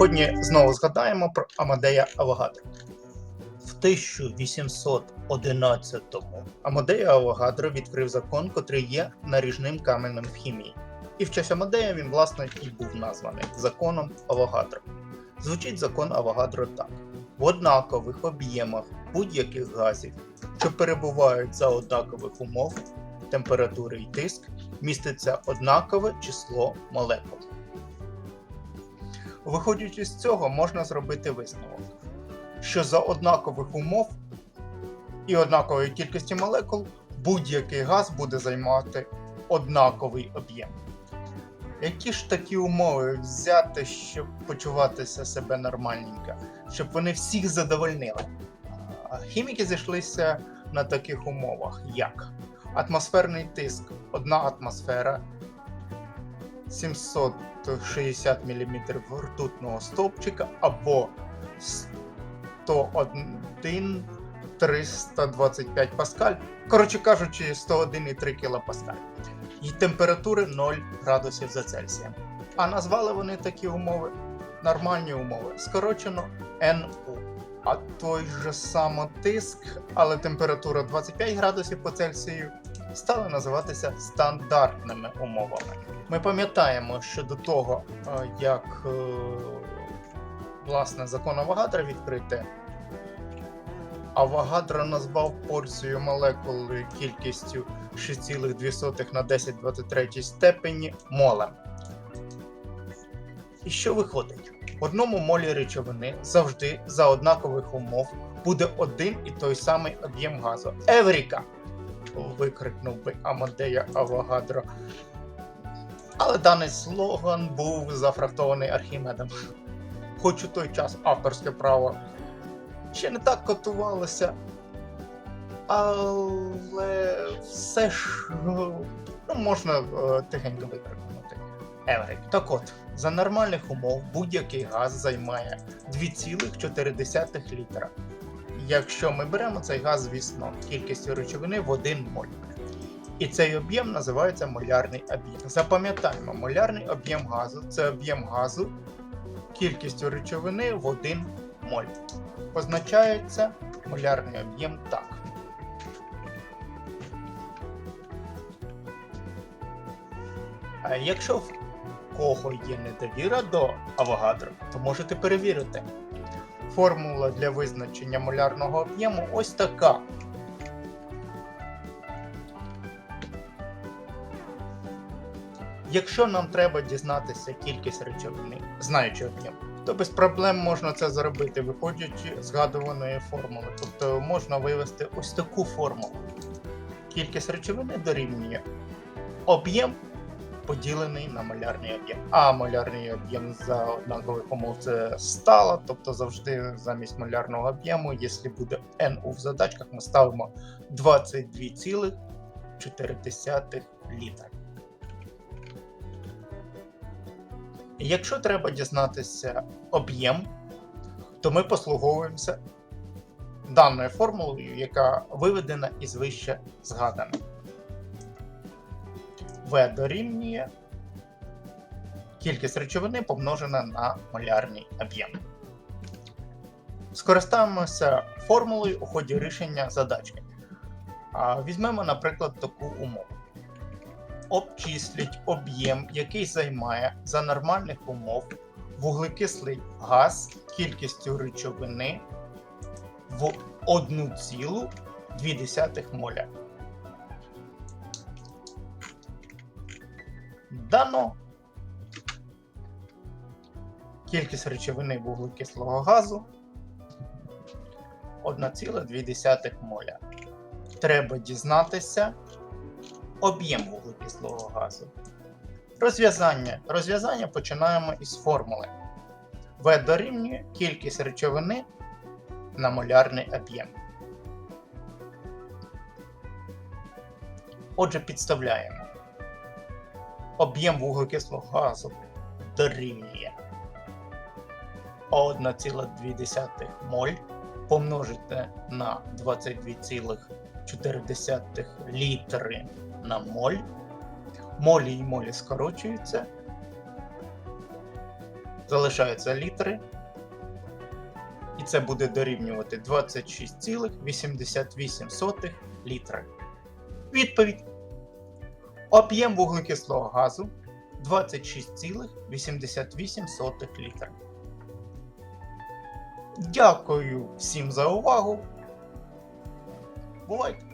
Сьогодні знову згадаємо про Амадея Авогадро. В 1811-му Амадея Авогадро відкрив закон, котрий є наріжним каменем в хімії. І в честь Амадея він, власне, і був названий законом Авогадро. Звучить закон Авогадро так: в однакових об'ємах будь-яких газів, що перебувають за однакових умов, температури і тиск, міститься однакове число молекул. Виходячи з цього, можна зробити висновок, що за однакових умов і однакової кількості молекул будь-який газ буде займати однаковий об'єм. Які ж такі умови взяти, щоб почуватися себе нормальненько, щоб вони всіх задовольнили? Хіміки зійшлися на таких умовах, як атмосферний тиск, одна атмосфера, 760 мм ртутного стовпчика або 101 325 паскаль. Коротше кажучи, 101,3 кПа. І температури 0 градусів за Цельсієм. А назвали вони такі умови нормальні умови, скорочено НУ. А той же самотиск, але температура 25 градусів по Цельсію стали називатися стандартними умовами. Ми пам'ятаємо, що до того, е, як е, власне закон Авогадра відкрити, Авогадро назвав порцію молекули кількістю 6,2 на 1023 степені молем. І що виходить? В одному молі речовини завжди за однакових умов буде один і той самий об'єм газу. Евріка! Викрикнув би Амадея Авогадро. Але даний слоган був зафрахтований Архімедом. Хоч у той час авторське право ще не так котувалося, але все ж ну, можна е, тихенько викрикнути. Еврик. Так от, за нормальних умов будь-який газ займає 2,4 літра. Якщо ми беремо цей газ, звісно, кількістю речовини в 1 моль. І цей об'єм називається молярний об'єм. Запам'ятаємо, молярний об'єм газу це об'єм газу кількістю речовини в 1 моль. Позначається молярний об'єм так. А якщо в кого є недовіра до Авогадро, то можете перевірити. Формула для визначення молярного об'єму ось така. Якщо нам треба дізнатися кількість речовини, знаючи об'єм, то без проблем можна це зробити, виходячи з згадуваної формули. Тобто можна вивести ось таку формулу. Кількість речовини дорівнює об'єм поділений на молярний об'єм. А молярний об'єм за однакових умов це стала, тобто завжди замість молярного об'єму, якщо буде НУ в задачках, ми ставимо 22,4 літра. Якщо треба дізнатися об'єм, то ми послуговуємося даною формулою, яка виведена із вище згаданих. В дорівнює кількість речовини помножена на молярний об'єм. Скористаємося формулою у ході рішення задачки. Візьмемо, наприклад, таку умову. Обчисліть об'єм, який займає за нормальних умов вуглекислий газ кількістю речовини в 1,2 моля. Дано кількість речовини вуглекислого газу 1,2 моля. Треба дізнатися об'єм вуглекислого газу. Розв'язання. Розв'язання починаємо із формули. В дорівнює кількість речовини на молярний об'єм. Отже, підставляємо об'єм вуглекислого газу дорівнює 1,2 моль помножити на 22,4 літри на моль. Молі і молі скорочуються. залишаються літри. І це буде дорівнювати 26,88 літра. Відповідь. Об'єм вуглекислого газу 26,88 літра. Дякую всім за увагу. Бувайте!